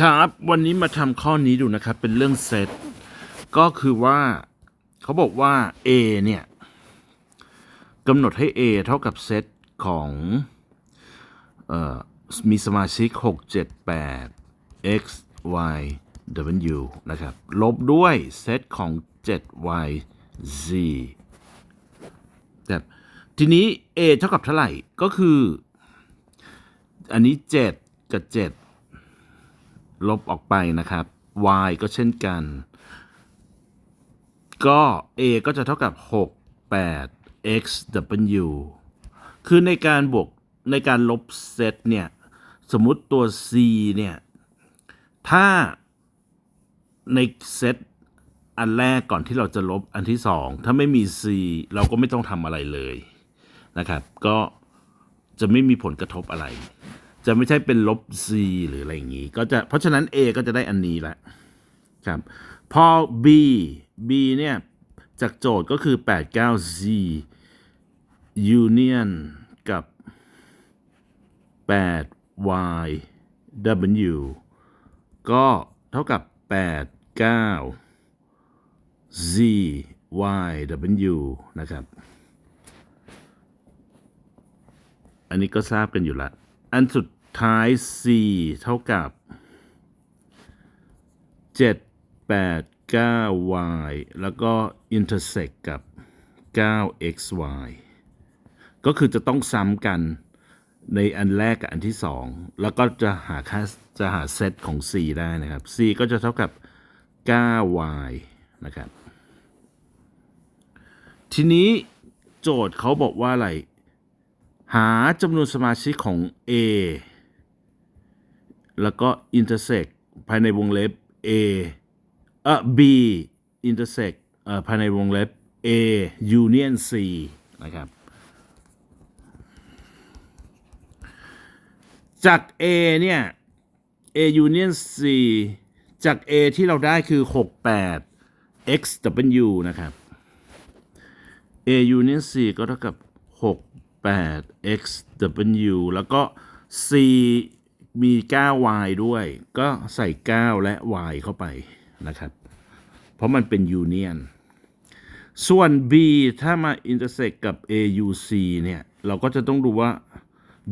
ครับวันนี้มาทำข้อนี้ดูนะครับ เป็นเรื่องเซตก็คือว่าเขาบอกว่า A เนี่ยกำหนดให้ A เท่ากับเซตของออมีสมาชิก 6 7 8 x y w นะครับ ลบด้วยเซตของ 7 y z ครับทีนี้ A เท่ากับเท่าไหร่ก็คือ อันนี้ 7 กับ 7 ลบออกไปนะครับ y ก็เช่นกัน ก็ a ก็จะเท่ากับ 6 8 x w คือในการบวกในการลบเซตเนี่ย สมมติตัว c เนี่ย ถ้าในเซตอันแรกก่อนที่เราจะลบอันที่สองถ้าไม่มี c เราก็ไม่ต้องทำอะไรเลยนะครับ ก็จะไม่มีผลกระทบอะไร จะไม่ใช่เป็นลบ c หรืออะไรอย่างนี้ ก็จะเพราะฉะนั้น a ก็จะได้อันนี้แหละครับ พอ b b เนี่ยจากโจทย์ก็คือ 8 9 z union กับ 8 y w ก็เท่ากับ 8 9 z y w นะครับ อันนี้ก็ทราบกันอยู่ละ อันสุด ท้าย c เท่ากับ 7 8 9 y แล้วก็ intersect กับ 9 x y ก็คือจะต้องซ้ำกันในอันแรกกับอันที่สองแล้วก็จะหาค่าจะหาเซตของ c ได้นะครับ c ก็จะเท่ากับ 9y นะครับ ทีนี้โจทย์เขาบอกว่าอะไร หาจำนวนสมาชิกของ A แล้วก็ intersect ภายในวงเล็บ A เอ่อ B intersect เอ่อภายในวงเล็บ A union C นะครับ จาก A เนี่ย A union C จาก A ที่เราได้คือ 68 XW นะครับ A union C ก็เท่ากับ 68 XW แล้วก็ C มี 9y ด้วย ก็ใส่9และ y เข้าไปนะครับ เพราะมันเป็น union ส่วน B ถ้ามา intersect กับ AUC เนี่ย เราก็จะต้องดูว่า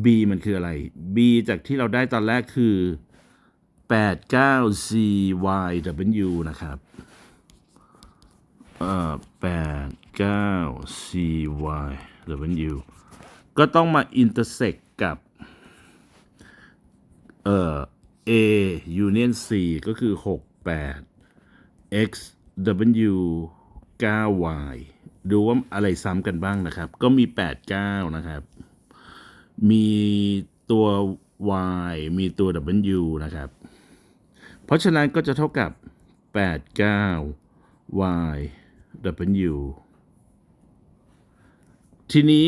B มันคืออะไร B จากที่เราได้ตอนแรกคือ 89CYW นะครับเอ่อ89 CY W ก็ต้องมา intersect กับ เอ่อ A union C ก็คือ 68 X W 9 Y ดูว่าอะไรซ้ำกันบ้างนะครับ ก็มี 89 นะครับ มีตัว Y มีตัว W นะครับ เพราะฉะนั้นก็จะเท่ากับ 89 y w ทีนี้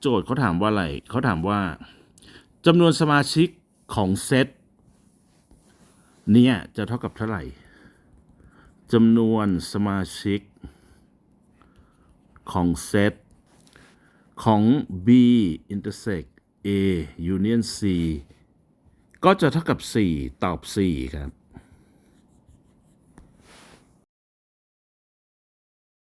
โจทย์เขาถามว่าอะไร เขาถามว่าจำนวนสมาชิก ของเซตเนี่ยจะเท่ากับเท่าไหร่จำนวนสมาชิก ของเซตของ B intersect A union C ก็จะเท่ากับ 4 ตอบ 4 ครับ